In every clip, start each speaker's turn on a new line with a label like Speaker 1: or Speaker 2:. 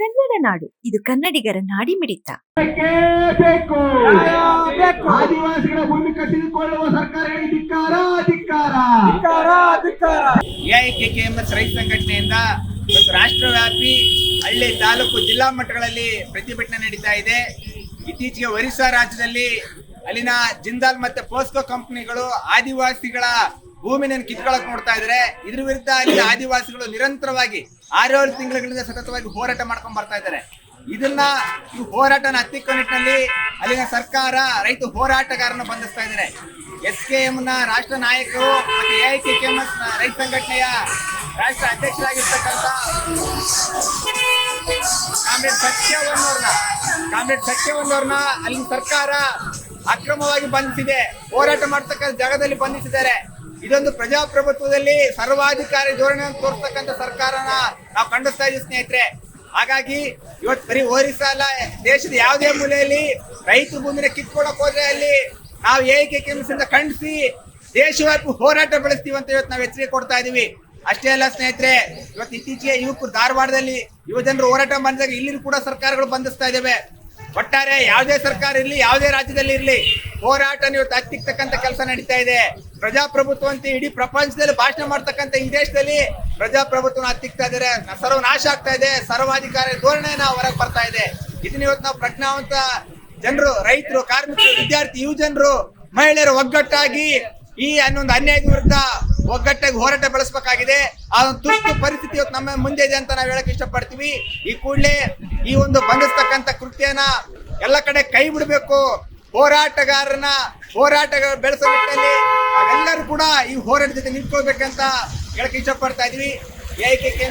Speaker 1: ಕನ್ನಡ ನಾಡು. ಇದು ಕನ್ನಡಿಗರ ನಾಡಿ ಮಿಡಿತ.
Speaker 2: ಆದಿವಾಸಿಗಳ ಭೂಮಿ ಕಸಿದುಕೊಳ್ಳುವ ಸರ್ಕಾರಗಳಿಗೆ ಧಿಕ್ಕಾರ ಧಿಕ್ಕಾರ.
Speaker 3: ಧಿಕ್ಕಾರ ಧಿಕ್ಕಾರ.
Speaker 4: ಎಐಕೆಕೆಎಂಎಸ್ ರೈತ ಸಂಘಟನೆಯಿಂದ ಇವತ್ತು ರಾಷ್ಟ್ರವ್ಯಾಪಿ ಹಳ್ಳಿ ತಾಲೂಕು ಜಿಲ್ಲಾ ಮಟ್ಟಗಳಲ್ಲಿ ಪ್ರತಿಭಟನೆ ನಡೀತಾ ಇದೆ. ಇತ್ತೀಚೆಗೆ ಒರಿಸ್ಸಾ ರಾಜ್ಯದಲ್ಲಿ ಅಲ್ಲಿನ ಜಿಂದಾಲ್ ಮತ್ತೆ ಪೋಸ್ಕೋ ಕಂಪನಿಗಳು ಆದಿವಾಸಿಗಳ ಭೂಮಿನ ಕಿತ್ಕೊಳಕ್ ನೋಡ್ತಾ ಇದ್ರೆ ಇದ್ರ ವಿರುದ್ಧ ಅಲ್ಲಿ ಆದಿವಾಸಿಗಳು ನಿರಂತರವಾಗಿ ಆರೇಳು ತಿಂಗಳುಗಳಿಂದ ಸತತವಾಗಿ ಹೋರಾಟ ಮಾಡ್ಕೊಂಡ್ ಬರ್ತಾ ಇದ್ದಾರೆ. ಇದನ್ನ ಈ ಹೋರಾಟನ ಹತ್ತಿಕ್ಕೋ ನಿಟ್ಟಿನಲ್ಲಿ ಅಲ್ಲಿನ ಸರ್ಕಾರ, ರೈತ ಹೋರಾಟಗಾರನ ಬಂಧಿಸ್ತಾ ಇದ್ದಾರೆ. ಎಸ್ ಕೆ ಎಂ ನ ರಾಷ್ಟ್ರ ನಾಯಕರು ಮತ್ತೆ A I K M S ರೈತ ಸಂಘಟನೆಯ ರಾಷ್ಟ್ರ ಅಧ್ಯಕ್ಷರಾಗಿರ್ತಕ್ಕಂಥ ಕಾಮ್ರೇಡ್ ಸತ್ಯವನ್ನವ್ರನ್ನ ಸತ್ಯವನ್ನವ್ರನ್ನ ಅಲ್ಲಿನ ಸರ್ಕಾರ ಅಕ್ರಮವಾಗಿ ಬಂಧಿಸಿದೆ. ಹೋರಾಟ ಮಾಡ್ತಕ್ಕಂಥ ಜಾಗದಲ್ಲಿ ಬಂಧಿಸಿದ್ದಾರೆ. ಇದೊಂದು ಪ್ರಜಾಪ್ರಭುತ್ವದಲ್ಲಿ ಸರ್ವಾಧಿಕಾರಿ ಧೋರಣೆ ತೋರಿಸ್ತಕ್ಕಂಥ ಸರ್ಕಾರನ ನಾವು ಖಂಡಿಸ್ತಾ ಇದ್ದೀವಿ ಸ್ನೇಹಿತರೆ. ಹಾಗಾಗಿ ಇವತ್ತು ಬರೀ ಓರಿಸಾ ಅಲ್ಲ, ದೇಶದ ಯಾವುದೇ ಮೂಲೆಯಲ್ಲಿ ರೈತ ಭೂಮಿನ ಕಿತ್ಕೊಳಕ್ ಹೋದ್ರೆ ಅಲ್ಲಿ ನಾವು ಏಕೆ ಕೆಲಸದಿಂದ ಖಂಡಿಸಿ ದೇಶವ್ಯಾಪಿ ಹೋರಾಟ ಬೆಳೆಸ್ತೀವಿ ಅಂತ ಇವತ್ತು ನಾವು ಎಚ್ಚರಿಕೆ ಕೊಡ್ತಾ ಇದೀವಿ ಅಷ್ಟೇ ಅಲ್ಲ ಸ್ನೇಹಿತರೆ, ಇವತ್ತು ಇತ್ತೀಚೆಗೆ ಯುವಕರು ಧಾರವಾಡದಲ್ಲಿ ಯುವ ಜನರು ಹೋರಾಟ ಮಾಡಿದಾಗ ಇಲ್ಲಿ ಕೂಡ ಸರ್ಕಾರಗಳು ಬಂಧಿಸ್ತಾ ಇದ್ದಾವೆ. ಒಟ್ಟಾರೆ ಯಾವುದೇ ಸರ್ಕಾರ ಇರಲಿ, ಯಾವುದೇ ರಾಜ್ಯದಲ್ಲಿ ಇರಲಿ ಹೋರಾಟ ಇವತ್ತು ಹತ್ತಿಕ್ತಕ್ಕಂಥ ಕೆಲಸ ನಡೀತಾ ಇದೆ. ಪ್ರಜಾಪ್ರಭುತ್ವ ಅಂತ ಇಡೀ ಪ್ರಪಂಚದಲ್ಲಿ ಭಾಷಣ ಮಾಡ್ತಕ್ಕಂಥ ಈ ದೇಶದಲ್ಲಿ ಪ್ರಜಾಪ್ರಭುತ್ವನ ಹತ್ತಿಕ್ತಾ ಇದ್ದಾರೆ. ಸರ್ವನಾಶ ಆಗ್ತಾ ಇದೆ. ಸರ್ವಾಧಿಕಾರಿ ಧೋರಣೆನ ಹೊರಗೆ ಬರ್ತಾ ಇದೆ. ಇದನ್ನ ಇವತ್ತು ನಾವು ಪ್ರಜ್ಞಾವಂತ ಜನರು, ರೈತರು, ಕಾರ್ಮಿಕರು, ವಿದ್ಯಾರ್ಥಿ, ಯುವ ಜನರು, ಮಹಿಳೆಯರು ಒಗ್ಗಟ್ಟಾಗಿ ಈ ಅನ್ನೊಂದು ಅನ್ಯಾಯದ ವಿರುದ್ಧ ಒಗ್ಗಟ್ಟಾಗಿ ಹೋರಾಟ ಬೆಳೆಸಬೇಕಾಗಿದೆ. ಆ ಒಂದು ತುರ್ತು ಪರಿಸ್ಥಿತಿ ಇವತ್ತು ನಮ್ಮ ಮುಂದೆ ಇದೆ ಅಂತ ನಾವು ಹೇಳಕ್ ಇಷ್ಟಪಡ್ತೀವಿ. ಈ ಕೂಡಲೇ ಈ ಒಂದು ಬಂಧಿಸ್ತಕ್ಕಂಥ ಕೃತ್ಯನ ಎಲ್ಲ ಕಡೆ ಕೈ ಬಿಡಬೇಕು. ಹೋರಾಟಗಾರನ ಹೋರಾಟ ಬೆಳೆಸೋ ನಿಟ್ಟಿನಲ್ಲಿ ನಾವೆಲ್ಲರೂ ಕೂಡ ಈ ಹೋರಾಟದ ಜೊತೆ ನಿಂತ್ಕೊಳ್ಬೇಕಂತ ಹೇಳಕ್ ಇಷ್ಟಪಡ್ತಾ ಇದೀವಿ ಎ ಕೆ ಕೆ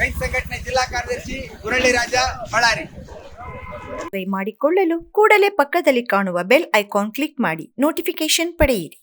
Speaker 4: ರೈತ ಸಂಘಟನೆ ಜಿಲ್ಲಾ ಕಾರ್ಯದರ್ಶಿ ಮುರಳಿ ರಾಜ ಬಳ್ಳಾರಿ.
Speaker 1: ಮಾಡಿಕೊಳ್ಳಲು ಕೂಡಲೇ ಪಕ್ಕದಲ್ಲಿ ಕಾಣುವ ಬೆಲ್ ಐಕಾನ್ ಕ್ಲಿಕ್ ಮಾಡಿ ನೋಟಿಫಿಕೇಶನ್ ಪಡೆಯಿರಿ.